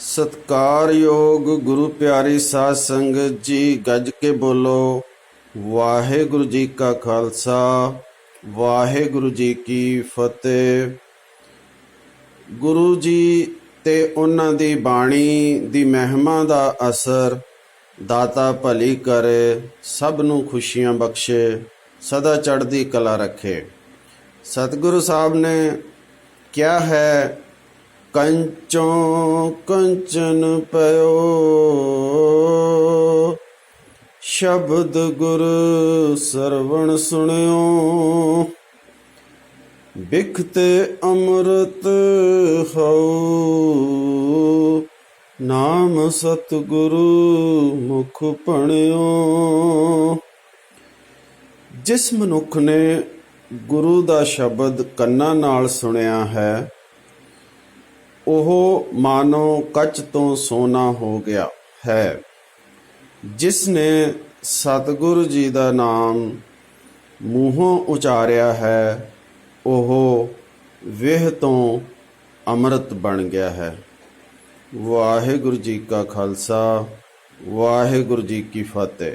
ਸਤਕਾਰਯੋਗ ਗੁਰੂ ਪਿਆਰੀ ਸਾਧ ਸੰਗਤ ਜੀ, ਗੱਜ ਕੇ ਬੋਲੋ। ਵਾਹਿਗੁਰੂ ਜੀ ਕਾ ਖਾਲਸਾ, ਵਾਹਿਗੁਰੂ ਜੀ ਕੀ ਫਤਿਹ। ਗੁਰੂ ਜੀ ਤੇ ਉਹਨਾਂ ਦੀ ਬਾਣੀ ਦੀ ਮਹਿਮਾ ਦਾ ਅਸਰ, ਦਾਤਾ ਭਲੀ ਕਰੇ, ਸਭ ਨੂੰ ਖੁਸ਼ੀਆਂ ਬਖਸ਼ੇ, ਸਦਾ ਚੜ੍ਹਦੀ ਕਲਾ ਰੱਖੇ। ਸਤਿਗੁਰੂ ਸਾਹਿਬ ਨੇ ਕਿਹਾ ਹੈ ਕੰਚੋਂ ਕੰਚਨ ਪਇਓ। ਸ਼ਬਦ ਗੁਰ ਸਰਵਣ ਸੁਣਿਓ। ਬਿਖਤੇ ਅੰਮ੍ਰਿਤ ਹਉ। ਨਾਮ ਸਤਿਗੁਰੂ ਮੁਖ ਪਣਿਓ। ਜਿਸ ਮਨੁੱਖ ਨੇ ਗੁਰੂ ਦਾ ਸ਼ਬਦ ਕੰਨਾਂ ਨਾਲ ਸੁਣਿਆ ਹੈ ਉਹ ਮਾਨੋ ਕੱਚ ਤੋਂ ਸੋਨਾ ਹੋ ਗਿਆ ਹੈ। ਜਿਸ ਨੇ ਸਤਿਗੁਰੂ ਜੀ ਦਾ ਨਾਮ ਮੂੰਹੋਂ ਉਚਾਰਿਆ ਹੈ, ਉਹ ਵਿਹ ਤੋਂ ਅੰਮ੍ਰਿਤ ਬਣ ਗਿਆ ਹੈ। ਵਾਹਿਗੁਰੂ ਜੀ ਕਾ ਖਾਲਸਾ, ਵਾਹਿਗੁਰੂ ਜੀ ਕੀ ਫਤਿਹ।